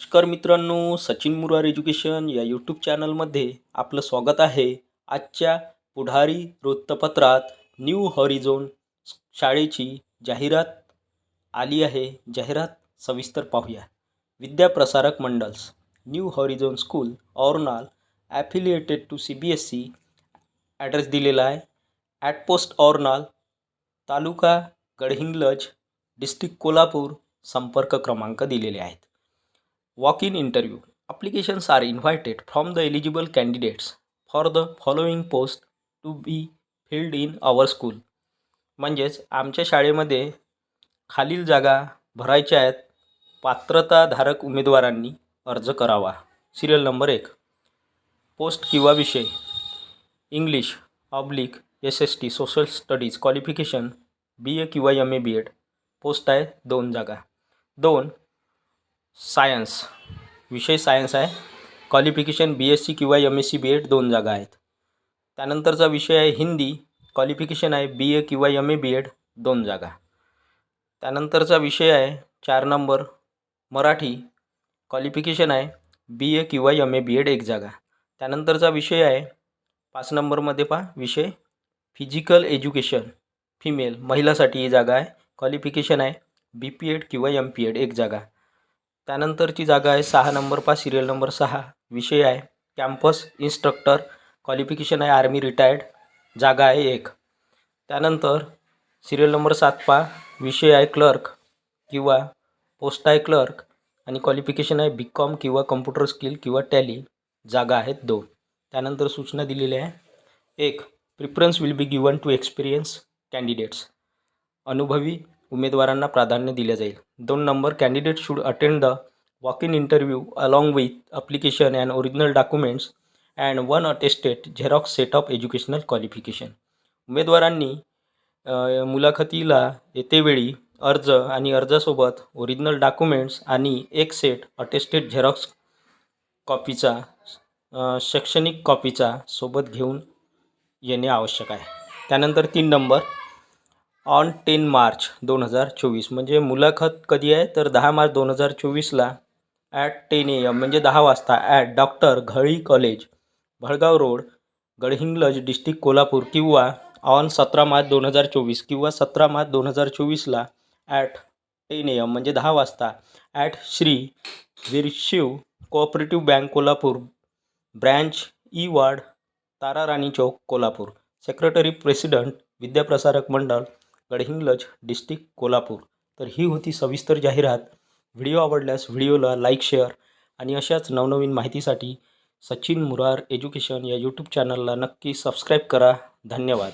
नमस्कार मित्रांनो सचिन मुरार एज्युकेशन या यूट्यूब चॅनलमध्ये आपलं स्वागत आहे आजच्या पुढारी वृत्तपत्रात न्यू हॉरिझोन शाळेची जाहिरात आली आहे. जाहिरात सविस्तर पाहूया. Vidyaprasarak Mandal's new horizon school Ornal affiliated to C B S E address दिलेला आहे. At post Ornal taluka Gadhinglaj district Kolhapur संपर्क क्रमांक दिलेले आहेत. Walk in interview applications are invited from the eligible candidates for the following post to be filled in our school म्हणजेच आमच्या शाळेमध्ये खालील जागा भरायच्या आहेत. पात्रताधारक उमेदवारांनी अर्ज करावा. सिरियल नंबर एक. पोस्ट किंवा विषय. English oblique S S T social studies qualification B A किंवा M A B Ed post आहे दोन जागा. दोन सायन्स. विषय सायन्स आहे. क्वालिफिकेशन बी एस सी किंवा M S C B Ed दोन जागा आहेत. त्यानंतरचा विषय आहे हिंदी. क्वालिफिकेशन आहे बी ए किंवा एम ए बी एड दोन जागा. त्यानंतरचा विषय आहे चार नंबर. मराठी. क्वालिफिकेशन आहे बी ए किंवा एम ए बी एड एक जागा. त्यानंतरचा विषय आहे पाच नंबरमध्ये पहा. विषय फिजिकल एज्युकेशन फिमेल महिलासाठी ही जागा आहे. क्वालिफिकेशन आहे बी पी एड किंवा एम पी एड एक जागा. त्यानंतरची जागा आहे सहा नंबर पा सिरियल नंबर सहा. विषय आहे. कॅम्पस इन्स्ट्रक्टर क्वालिफिकेशन आहे आर्मी रिटायर्ड जागा आहे एक. त्यानंतर सिरियल नंबर सात पा. विषय आहे क्लर्क किंवा पोस्ट आहे क्लर्क आणि क्वालिफिकेशन आहे बी कॉम किंवा कम्प्युटर स्किल किंवा टॅली जागा आहेत दोन. त्यानंतर सूचना दिलेल्या आहे. एक preference will be given to experience candidates अनुभवी उमेदवारांना प्राधान्य दिले जाईल. दोन number candidate should attend the walk in interview along with application and original documents and one attested xerox set of educational qualification उमेदवारांनी मुलाखतीला येतेवेळी अर्ज आणि अर्जासोबत ओरिजिनल डॉक्युमेंट्स आणि एक सेट अटेस्टेड झेरॉक्स कॉपीचा शैक्षणिक कॉपीचा सोबत घेऊन येणे आवश्यक आहे. त्यानंतर तीन नंबर ऑन टेन मार्च दोन हजार चोवीस. म्हणजे मुलाखत कधी आहे? तर दहा मार्च दोन हजार चोवीसला ॲट टेन ए एम म्हणजे दहा वाजता ॲट डॉक्टर घळी कॉलेज भळगाव रोड गडहिंग्लज डिस्ट्रिक्ट कोल्हापूर किंवा ऑन सतरा मार्च दोन हजार चोवीस किंवा सतरा मार्च दोन हजार चोवीसला ॲट टेन ए एम म्हणजे दहा वाजता at Shri Veershiv cooperative bank Kolhapur branch E ward Tararani Chowk Kolhapur. Secretary president Vidyaprasarak Mandal Gadhinglaj district Kolhapur. तर ही होती सविस्तर जाहिरात. व्हिडिओ आवडल्यास व्हिडिओला लाईक शेअर आणि अशाच नवनवीन माहितीसाठी सचिन मुरार एज्युकेशन या यूट्यूब चॅनलला नक्की सबस्क्राईब करा. धन्यवाद.